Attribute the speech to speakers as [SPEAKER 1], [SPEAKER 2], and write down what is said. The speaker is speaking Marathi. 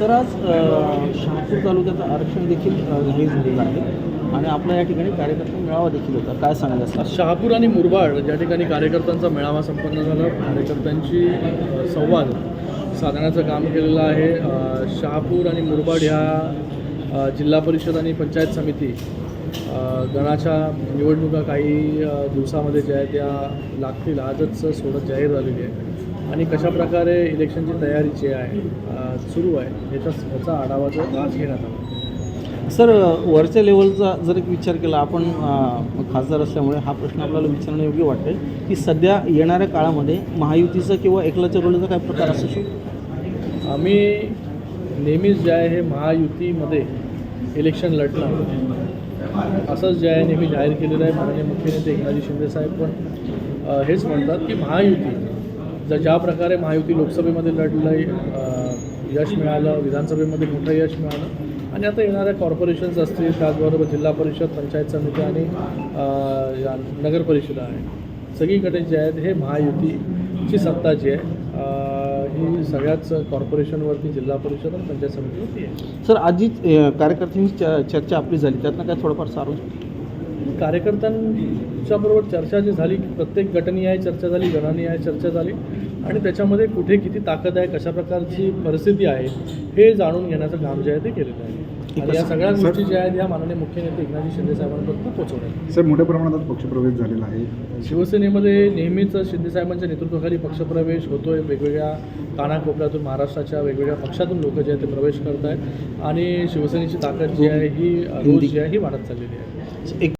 [SPEAKER 1] सर आज शहापूर तालुक्यात आरक्षण देखील घाई झालेलं आहे. आणि आपला या ठिकाणी कार्यकर्ता मेळावा देखील होता. काय सांगायचं असं
[SPEAKER 2] शहापूर आणि मुरबाड ज्या ठिकाणी कार्यकर्त्यांचा मेळावा संपन्न झाला कार्यकर्त्यांची संवाद साधण्याचं काम केलेलं आहे. शहापूर आणि मुरबाड ह्या जिल्हा परिषद आणि पंचायत समिती गणाच्या निवडणुका काही दिवसामध्ये ज्या आहेत त्या लागतील. आजच सोडत जाहीर झालेली आहे. आणि कशा प्रकारे इलेक्शनची तयारी जी आहे सुरू आहे याचा याचा आढावा जो आज घेण्यात आला.
[SPEAKER 1] सर वरच्या लेवलचा जर एक विचार केला आपण खासदार असल्यामुळे हा प्रश्न आपल्याला विचारणं योग्य वाटते की सध्या येणाऱ्या काळामध्ये महायुतीचं किंवा एकलाच्या रोलीचा काय प्रकार असू शकतो?
[SPEAKER 2] आम्ही नेहमीच जे आहे हे महायुतीमध्ये इलेक्शन लढणार. असंच जे आहे नेहमी जाहीर केलेलं आहे माननीय मुख्य नेते एकनाथजी शिंदेसाहेब पण हेच म्हणतात की महायुती जर ज्या प्रकारे महायुती लोकसभेमध्ये लढलं यश मिळालं विधानसभेमध्ये मोठं यश मिळालं आणि आता येणाऱ्या कॉर्पोरेशन्स असतील त्याचबरोबर जिल्हा परिषद पंचायत समिती आणि या नगर परिषदा आहे सगळीकडे जे आहेत हे महायुतीची सत्ता जी आहे ही सगळ्याच कॉर्पोरेशनवरती जिल्हा परिषद आणि पंचायत समितीवरती आहे.
[SPEAKER 1] सर आधीच कार्यकर्त्यांची चर्चा आपली झाली. त्यातनं काय थोडंफार सारू
[SPEAKER 2] कार्यकर्त्यांच्या बरोबर चर्चा जी झाली प्रत्येक गटनीय चर्चा झाली गणानीय चर्चा झाली. आणि त्याच्यामध्ये कुठे किती ताकद आहे कशा प्रकारची परिस्थिती आहे हे जाणून घेण्याचं काम जे आहे ते केलेलं आहे. आणि या सगळ्या गोष्टी ज्या आहेत या माननीय मुख्य नेते एकनाथजी शिंदे साहेबांपर्यंत पोहोचवल्या.
[SPEAKER 3] सर मोठ्या प्रमाणात पक्षप्रवेश झालेला आहे.
[SPEAKER 2] शिवसेनेमध्ये नेहमीच शिंदेसाहेबांच्या नेतृत्वाखाली पक्षप्रवेश होतोय. वेगवेगळ्या कानाकोपऱ्यातून महाराष्ट्राच्या वेगवेगळ्या पक्षातून लोक जे आहेत ते प्रवेश करत आहेत आणि शिवसेनेची ताकद जी आहे ही रोज जी आहे ही वाढत चाललेली आहे.